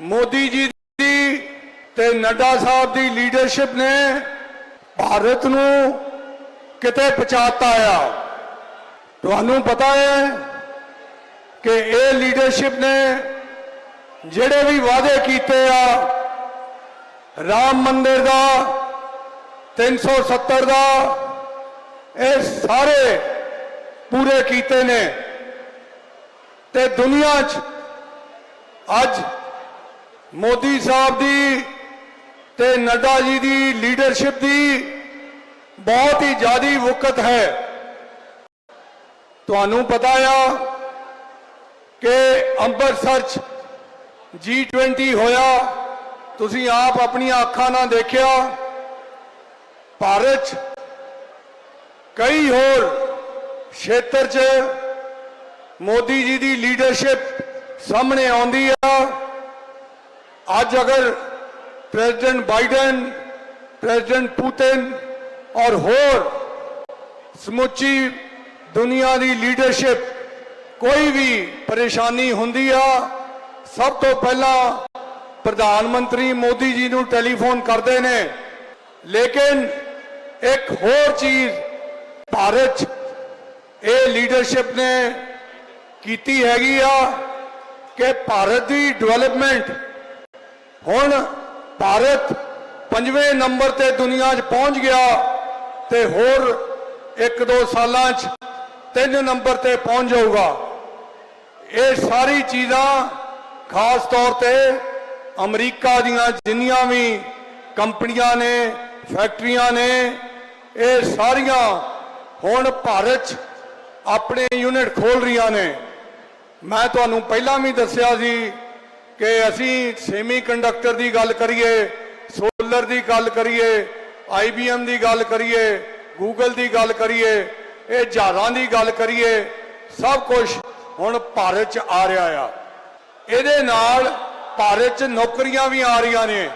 ਮੋਦੀ ਜੀ ਦੀ ਤੇ ਨੱਡਾ ਸਾਹਿਬ ਦੀ ਲੀਡਰਸ਼ਿਪ ਨੇ ਭਾਰਤ ਨੂੰ ਕਿਤੇ ਪਹੁੰਚਾਤਾ ਆ। ਤੁਹਾਨੂੰ ਪਤਾ ਹੈ ਕਿ ਇਹ ਲੀਡਰਸ਼ਿਪ ਨੇ ਜਿਹੜੇ ਵੀ ਵਾਅਦੇ ਕੀਤੇ ਆ, ਰਾਮ ਮੰਦਿਰ ਦਾ 370 ਦਾ, ਇਹ ਸਾਰੇ ਪੂਰੇ ਕੀਤੇ ਨੇ। ਤੇ ਦੁਨੀਆ 'ਚ ਅੱਜ ਮੋਦੀ ਸਾਹਿਬ ਦੀ ਤੇ ਨੱਡਾ ਜੀ ਦੀ ਲੀਡਰਸ਼ਿਪ ਦੀ ਬਹੁਤ ਹੀ ਜ਼ਿਆਦੀ ਵਕਤ ਹੈ। ਤੁਹਾਨੂੰ ਪਤਾ ਆ ਕਿ ਅੰਮ੍ਰਿਤਸਰ 'ਚ G20 ਹੋਇਆ, ਤੁਸੀਂ ਆਪ ਆਪਣੀਆਂ ਅੱਖਾਂ ਨਾਲ ਦੇਖਿਆ, ਭਾਰਤ 'ਚ ਕਈ ਹੋਰ ਖੇਤਰ 'ਚ ਮੋਦੀ ਜੀ ਦੀ ਲੀਡਰਸ਼ਿਪ ਸਾਹਮਣੇ ਆਉਂਦੀ ਆ। ਅੱਜ ਅਗਰ ਪ੍ਰੈਜ਼ੀਡੈਂਟ ਬਾਈਡਨ ਪ੍ਰੈਜ਼ੀਡੈਂਟ ਪੁਤਿਨ ਔਰ ਹੋਰ ਸਮੁੱਚੀ ਦੁਨੀਆ ਦੀ ਲੀਡਰਸ਼ਿਪ ਕੋਈ ਵੀ ਪਰੇਸ਼ਾਨੀ ਹੁੰਦੀ ਆ ਸਭ ਤੋਂ ਪਹਿਲਾਂ ਪ੍ਰਧਾਨ ਮੰਤਰੀ ਮੋਦੀ ਜੀ ਨੂੰ ਟੈਲੀਫੋਨ ਕਰਦੇ ਨੇ ਲੇਕਿਨ ਇੱਕ ਹੋਰ ਚੀਜ਼ ਭਾਰਤ 'ਚ ਇਹ ਲੀਡਰਸ਼ਿਪ ਨੇ ਕੀਤੀ ਹੈਗੀ ਆ ਕਿ ਭਾਰਤ ਦੀ ਡਿਵੈਲਪਮੈਂਟ ਹੁਣ ਭਾਰਤ ਪੰਜਵੇਂ ਨੰਬਰ ਤੇ ਦੁਨੀਆ 'ਚ ਪਹੁੰਚ ਗਿਆ ਤੇ ਹੋਰ ਇੱਕ ਦੋ ਸਾਲਾਂ 'ਚ ਤਿੰਨ ਨੰਬਰ ਤੇ ਪਹੁੰਚ ਜਾਊਗਾ। ਇਹ ਸਾਰੀ ਚੀਜ਼ਾਂ ਖਾਸ ਤੌਰ ਤੇ ਅਮਰੀਕਾ ਦੀਆਂ ਜਿੰਨੀਆਂ ਵੀ ਕੰਪਨੀਆਂ ਨੇ, ਫੈਕਟਰੀਆਂ ਨੇ, ਇਹ ਸਾਰੀਆਂ ਹੁਣ ਭਾਰਤ 'ਚ ਆਪਣੇ ਯੂਨਿਟ ਖੋਲ ਰਹੀਆਂ ਨੇ। ਮੈਂ ਤੁਹਾਨੂੰ ਪਹਿਲਾਂ ਵੀ ਦੱਸਿਆ ਸੀ ਕਿ ਅਸੀਂ ਸੈਮੀ ਕੰਡਕਟਰ ਦੀ ਗੱਲ ਕਰੀਏ ਸੋਲਰ ਦੀ ਗੱਲ ਕਰੀਏ ਆਈਬੀਐਮ ਦੀ ਗੱਲ ਕਰੀਏ ਗੂਗਲ ਦੀ ਗੱਲ ਕਰੀਏ, ਇਹ ਜਹਾਜ਼ਾਂ ਦੀ ਗੱਲ ਕਰੀਏ, ਸਭ ਕੁਝ ਹੁਣ ਭਾਰਤ 'ਚ ਆ ਰਿਹਾ ਆ। ਇਹਦੇ ਨਾਲ ਭਾਰਤ 'ਚ ਨੌਕਰੀਆਂ ਵੀ ਆ ਰਹੀਆਂ ਨੇ।